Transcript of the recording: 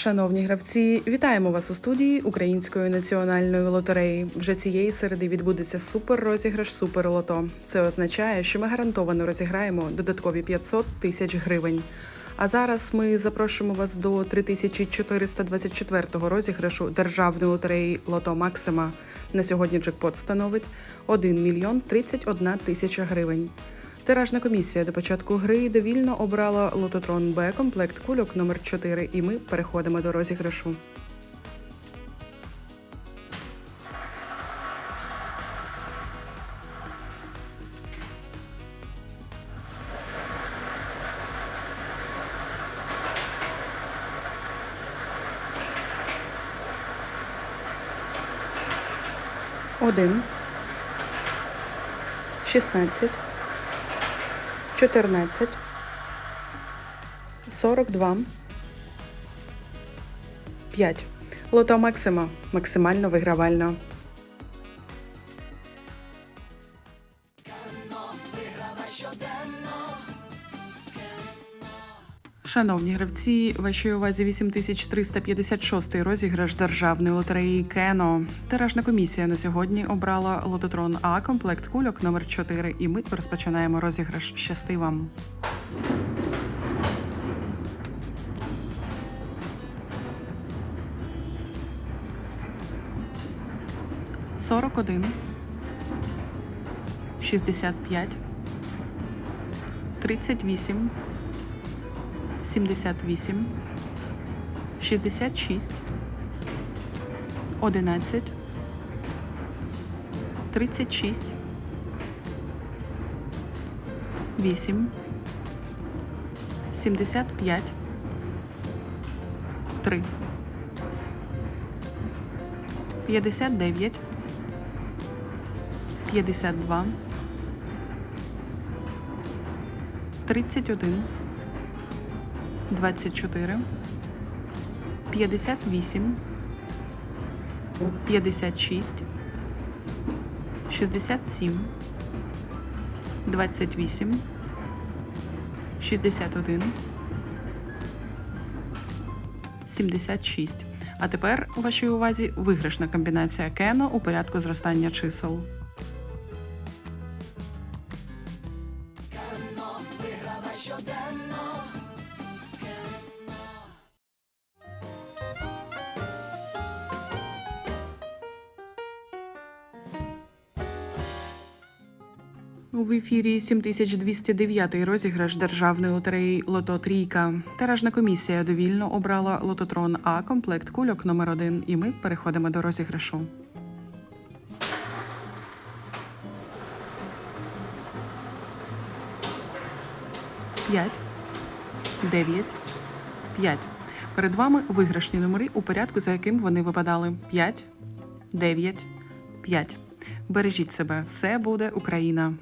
Шановні гравці, вітаємо вас у студії Української національної лотереї. Вже цієї середи відбудеться супер розіграш Супер Це означає, що ми гарантовано розіграємо додаткові 500 тисяч гривень. А зараз ми запрошуємо вас до 3424 розіграшу державної лотереї Лото Максима. На сьогодні джекпот становить 1 мільйон 31 тисяча гривень. Тиражна комісія до початку гри довільно обрала лототрон Б комплект кульок номер 4 і ми переходимо до розіграшу. Один. Шістнадцять. 14, 42, 5. Лото Максима. Максимально вигравально. Шановні гравці, вашій увазі 8356 розіграш державної лотереї Кено. Тиражна комісія на сьогодні обрала лототрон А комплект кульок номер 4 і ми розпочинаємо розіграш. Щасти вам! Сорок один, шістдесят п'ять, тридцять вісім. 78, 66, 11, 36, 8, 75, 3, 59, 52, 31, 24, 58, 56, 67, 28, 61, 76. А тепер у вашій увазі виграшна комбінація Кено у порядку зростання чисел. У ефірі 7209 розіграш державної лотереї Лото Трійка. Тиражна комісія довільно обрала лототрон А комплект кульок номер 1 і ми переходимо до розіграшу. П'ять, дев'ять, п'ять. Перед вами виграшні номери у порядку, за яким вони випадали: 5, 9, 5. Бережіть себе, все буде Україна.